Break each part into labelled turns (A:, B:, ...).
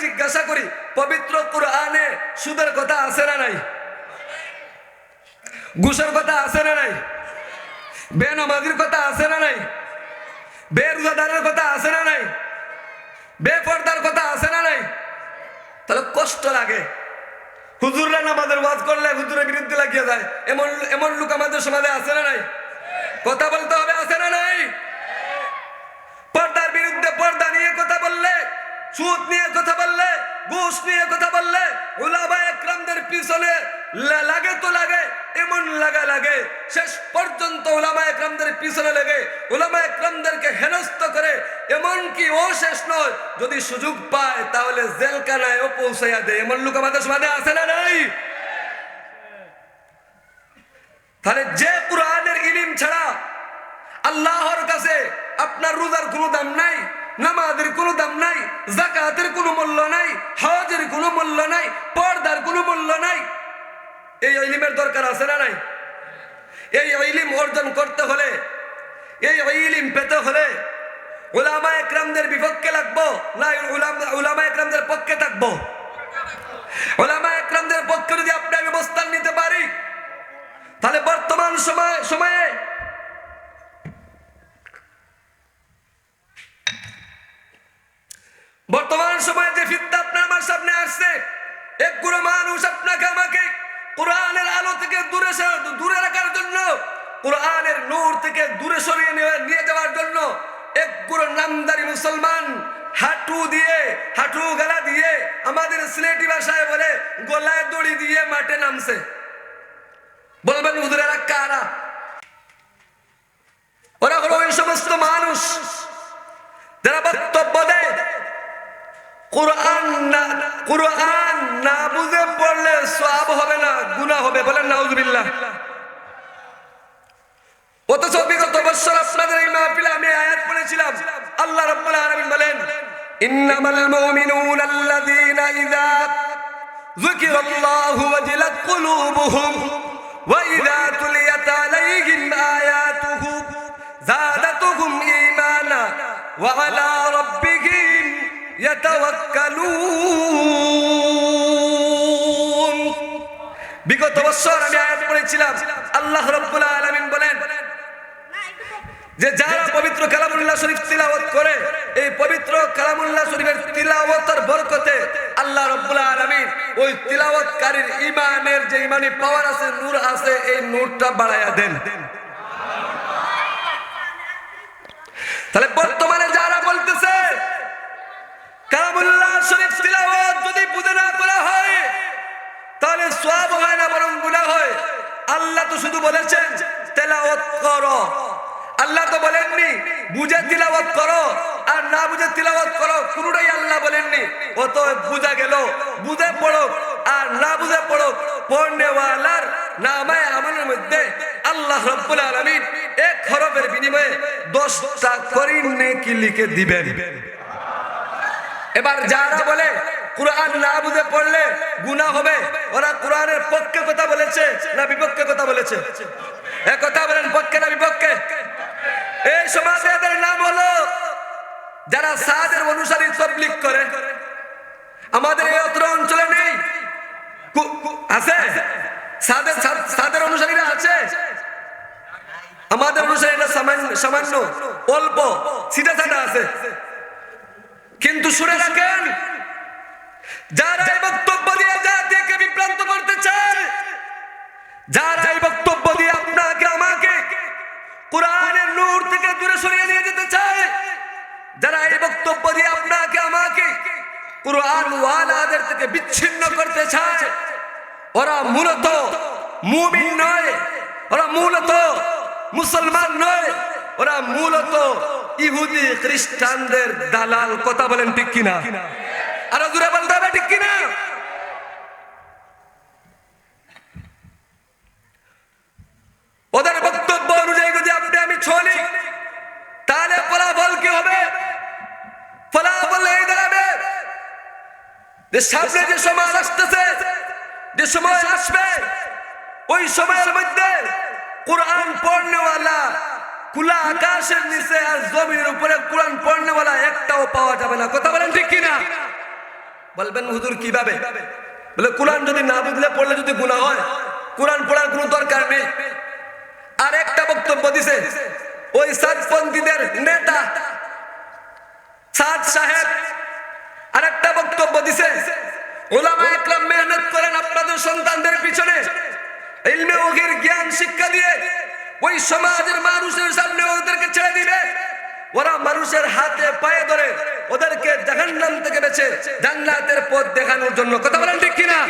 A: জিজ্ঞাসা করি, পবিত্র কোরআনে সুদের কথা আছে না নাই? ঘুষের কথা আছে না নাই? বেনমাজির কথা আছে না নাই? বেরোজাদারের কথা আছে না নাই? বেপর্দার কথা আছে না নাই? তাহলে কষ্ট লাগে। হুজুররা নামাজের ওয়াজ করলে হুজুরের বিরুদ্ধে লাগিয়ে যায় এমন এমন লোক আমাদের সমাজে আছে না নাই? কথা বলতে হবে, আছে না নাই? সুদ নিয়ে কথা বললে ঘুষ নিয়ে কথা বললে উলামা একরামদের পিছনে লাগে তো লাগে, এমন লাগা লাগে। শেষ পর্যন্ত উলামা একরামদের পিছনে লাগে উলামা একরামদেরকে হেনস্থ করে এমন কি ও শেষ নয়, যদি সুযোগ পায় তাহলে জেলখানায়ও পৌঁছাইয়া দেয় এমন লোক আমাদের সমাজে আছে না নাই? তাহলে যে কোরআনের ইলিম ছাড়া আল্লাহর কাছে আপনার রোজার কোনো দাম নাই? নামাজের কোনো দাম নাই জাকাতের কোনো মূল্য নাই, হজের কোনো মূল্য নাই, পর্দার কোনো মূল্য নাই। এই ইলিমের দরকার আছে না নাই? এই ইলিম অর্জন করতে হলে, এই ইলিম পেতে হলে ওলামা একরামদের বিপক্ষে লাগবো না উলামা একরামদের পক্ষে থাকব। ওলামা একরামদের পক্ষে যদি আপনি আমি নিতে পারি, তাহলে বর্তমান সময়, সময়ে থেকে দূরে দূরে রাখার জন্য, কোরআনের নূর থেকে দূরে সরিয়ে নিয়ে নিয়ে যাওয়ার জন্য একগুলো নামদারি মুসলমান হাঁটু দিয়ে, হাঁটু গলা দিয়ে আমাদের সিলেটি ভাষায় বলে, গলায় দড়ি দিয়ে মাঠে নামছে। বলবেন, হুজুরেরা কারা? ওরা হলো ওই সমস্ত মানুষ যারা বক্তব্য দেয়। কোরআন না কোরআন না পড়লে সব হবে না, গুনাহ হবে, বলেন নাউজুবিল্লাহ। অথচ বিগত বছর আপনাদের এই মাহফিলে পড়েছিলাম, আল্লাহ রাব্বুল আলামিন বলেন, ইন্নামাল মুমিনুনা আল্লাযীনা ইযা যুকিরাল্লাহু ওয়াজিলাত কুলুবুহুম। বিগত বছর আমি আয়াত পড়েছিলাম, আল্লাহ রব্বুল আলামিন বলেন যে যারা পবিত্র কালামুল্লাহ শরীফ তিলাওয়াত করে, এই পবিত্র কালামুল্লাহ শরীফের তিলাওয়াতের বরকতে আল্লাহ রব্বুল আলামিন ওই তিলাওয়াতকারীর ঈমানের যে ঈমানি পাওয়ার আছে, নূর আছে, এই নূরটা বাড়ায়া দেন। তাহলে বর্তমানে যারা বলতেছে কালামুল্লাহ শরীফ তিলাওয়াত যদি বুঝে না করা হয়, তাহলে সওয়াব হয় না, বরং গুনাহ হয়। আল্লাহ তো শুধু বলেছেন, তেলাওয়াত করো। আল্লাহ তো বলেননি, বুঝে তিলাওয়াত করো। আর না বুঝে তিলাওয়াত করো, কোনটাই আল্লাহ বলেননি। ও তো বুঝা গেল, বুঝে পড়ো, আর না বুঝে পড়ো পড়নেওয়ালার নামায় আমলের মধ্যে আল্লাহ রব্বুল আলামিন এক হরফের বিনিময়ে দশটা করিন নেকি লিখে দিবেন। এবার যারা বলে কোরআন না বুঝে পড়লে গুনাহ হবে। ওরা কোরআনের পক্ষে কথা বলেছে না বিপক্ষে কথা বলেছে? এ কথা বলেন পক্ষে না বিপক্ষে? এই সমাজে এদের নাম হলো যারা সাদের অনুসারী তবলিক করে। আমাদের এই অত্র অঞ্চলে নেই। আছে? সাদের সাদের অনুসারীরা আছে? আমাদের অনুসারীরা সামান্য অল্প সিটা সাটা আছে। কিন্তু শুনে রাখেন যারা এই বক্তব্য দিয়ে জাতিকে বিভ্রান্ত করতে চায়, যারা এই বক্তব্য দিয়ে আপনাকে, আমাকে কোরআনের নূর থেকে দূরে সরিয়ে নিয়ে যেতে চায়, যারা এই বক্তব্য দিয়ে আপনাকে, আমাকে কোরআন ওয়ালাদের থেকে বিচ্ছিন্ন করতে চায়, ওরা মূলত মুমিন নয়, ওরা মূলত মুসলমান নয়, ওরা মূলত ইহুদি খ্রিস্টানদের দালাল, কথা বলেন ঠিক কিনা? আরও দূরে বলতে হবে ঠিক কিনা? ওদের বক্তব্য অনুযায়ী যদি আপনি আমি তাহলে ফলাফল কি হবে? ফলাফল এই দাঁড়াবে যে সামনে যে সমাজ আসতেছে, যে সময় আসবে, ওই সময়ের মধ্যে কোরআন পড়নেওয়ালা খোলা আকাশের নিচে আর জমির উপরে কোরআন পড়নেওয়ালা একটাও পাওয়া যাবে না। কথা বলেন ঠিক কিনা? বলবেন, হুজুর, কীভাবে? বলে, কোরআন যদি না বুঝলে পড়লে যদি গুণা হয়, কোরআন পড়ার কোনো দরকার নেই। আর একটা বক্তব্য দিছে, ওই সাতপন্থীদের নেতা সাদ সাহেব। আর একটা বক্তব্য দিছে, ওলামা একরাম মেহনত করেন আপনাদের সন্তানদের পিছনে। ইলমে ওহির জ্ঞান শিক্ষা দিয়ে ওই সমাজের মানুষের সামনে ওদেরকে ছেড়ে দিবে। ওরা মানুষের হাতে পায়ে ধরে ওদেরকে জাহান্নাম থেকে বেছে জান্নাতের পথ দেখানোর জন্য কথা বলেন ঠিক কিনা?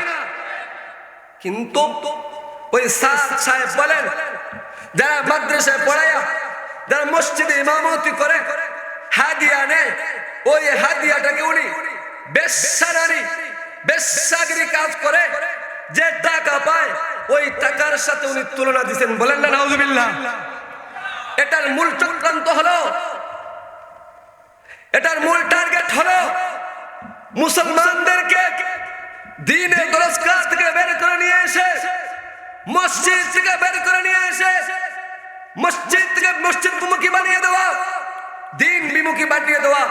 A: কিন্তু ওই সাদ সাহেব বলেন, যারা মাদ্রাসায় পড়ায়া, যারা মসজিদে ইমামতি করে, হাদিয়া নেয়, ওই হাদিয়াটাকে উনি বেশ্যানারী বেশ্যাগিরি কাজ করে, যে টাকা পায় ওই টাকার সাথে উনি তুলনা দিচ্ছেন বলেন না, নাউজুবিল্লাহ। এটার মূল চক্রান্ত হলো, এটার মূল টার্গেট হলো মুসলমানদেরকে দিনের দরজগাহ থেকে বের করে নিয়ে এসে, মসজিদ থেকে বের করে নিয়ে এসে, মসজিদ থেকে মসজিদ বিমুখী বানিয়ে দেওয়া, দিন বিমুখী বানিয়ে দেওয়া,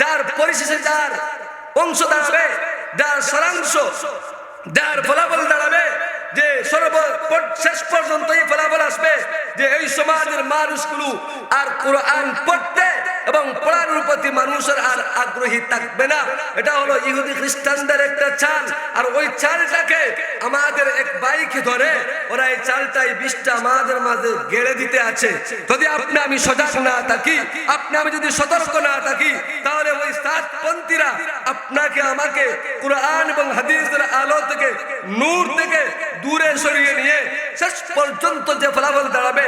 A: যার পরিশেষে যার অংশ দাঁড়াবে, যার সারাংশ, যার ফলাফল দাঁড়াবে যে সর্ব শেষ পর্যন্ত এই ফলাফল আসবে যে এই সমাজের মানুষগুলো আর কোরআন পড়তে এবং পড়ানোর প্রতি মানুষের আর আগ্রহী থাকবে না। এটা হলো ইহুদি খ্রিস্টানদের একটা চাল। আর ওই চালটাকে আমাদের এক বাইকে ধরে ওরা এই চালটাই বিষটা আমাদের মাঝে গেড়ে দিতে আছে। যদি আপনি আমি সজাগ না থাকি, আপনি আমি যদি সতর্ক না থাকি, তাহলে ওই সাতপন্থীরা আপনাকে, আমাকে কোরআন এবং হাদিসের আলো থেকে, নূর থেকে দূরে সরিয়ে নিয়ে শেষ পর্যন্ত যে ফলাফল দাঁড়াবে,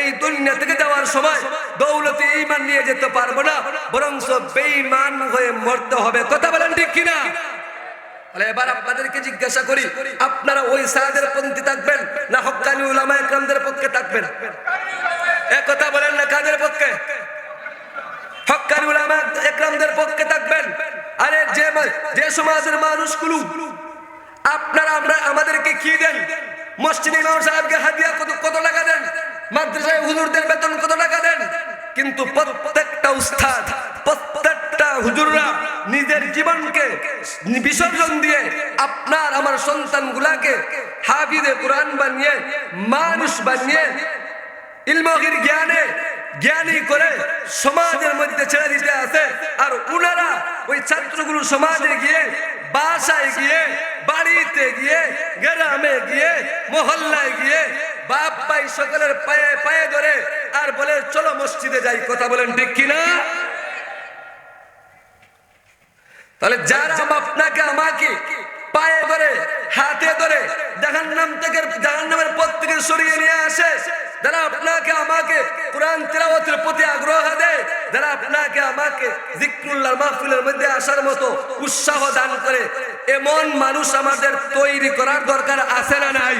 A: এই দুনিয়া থেকে যাওয়ার সময় দৌলতে ইমান নিয়ে যেতে পারব না বরং বেঈমান হয়ে মরতে হবে। কথা বলেন ঠিক কিনা? এবার আপনাদেরকে জিজ্ঞাসা করি, আপনারা ওই সাহাদের পন্থী থাকবেন না হক্কানি উলামা একরামদের পক্ষে থাকবেন? এক কথা বলেন না কাদের পক্ষে? হক্কানি উলামা একরামদের পক্ষে থাকবেন? আরে যে সমাজের মানুষগুলো, আপনারা আমরা আমাদেরকে কি দেন? মসজিদ ইমাম সাহেবকে হাদিয়া কত কত টাকা দেন? মাদ্রাসায় হুজুরদের বেতন কত টাকা দেন? কিন্তু প্রত্যেকটা উস্তাদ, প্রত্যেকটা হুজুররা নিজের জীবনকে বিসর্জন দিয়ে আপনার, আমার সন্তানগুলাকে হাবিদে কোরআন বানিয়ে, মানুষ বানিয়ে, ইলমগির জ্ঞানে, জ্ঞানী করে সমাজের মধ্যে ছেড়ে দিতে আছে। আর উনারা ওই ছাত্রগুলো সমাজে গিয়ে বাসায় গিয়ে, বাড়িতে গিয়ে, গ্রামে গিয়ে, মহল্লায় গিয়ে, বাপ ভাই সকলের পায়ে পায়ে ধরে আর বলে, চলো মসজিদে যাই। কথা বলেন ঠিক কিনা? তাহলে যারা আপনাকে, আমাকে, পায়ে ধরে, হাতে ধরে, জাহান্নাম থেকে, জাহান্নামের পথ থেকে সরিয়ে নিয়ে আসে, যারা আপনাকে, আমাকে, কোরআন তিলাওয়াতের প্রতি আগ্রহ দেয় যারা আপনাকে, আমাকে জিক্রুল্লাহ মাহফিলের মধ্যে আসার মতো উৎসাহ দান করে, এমন মানুষ আমাদের তৈরি করার দরকার আছে না নাই?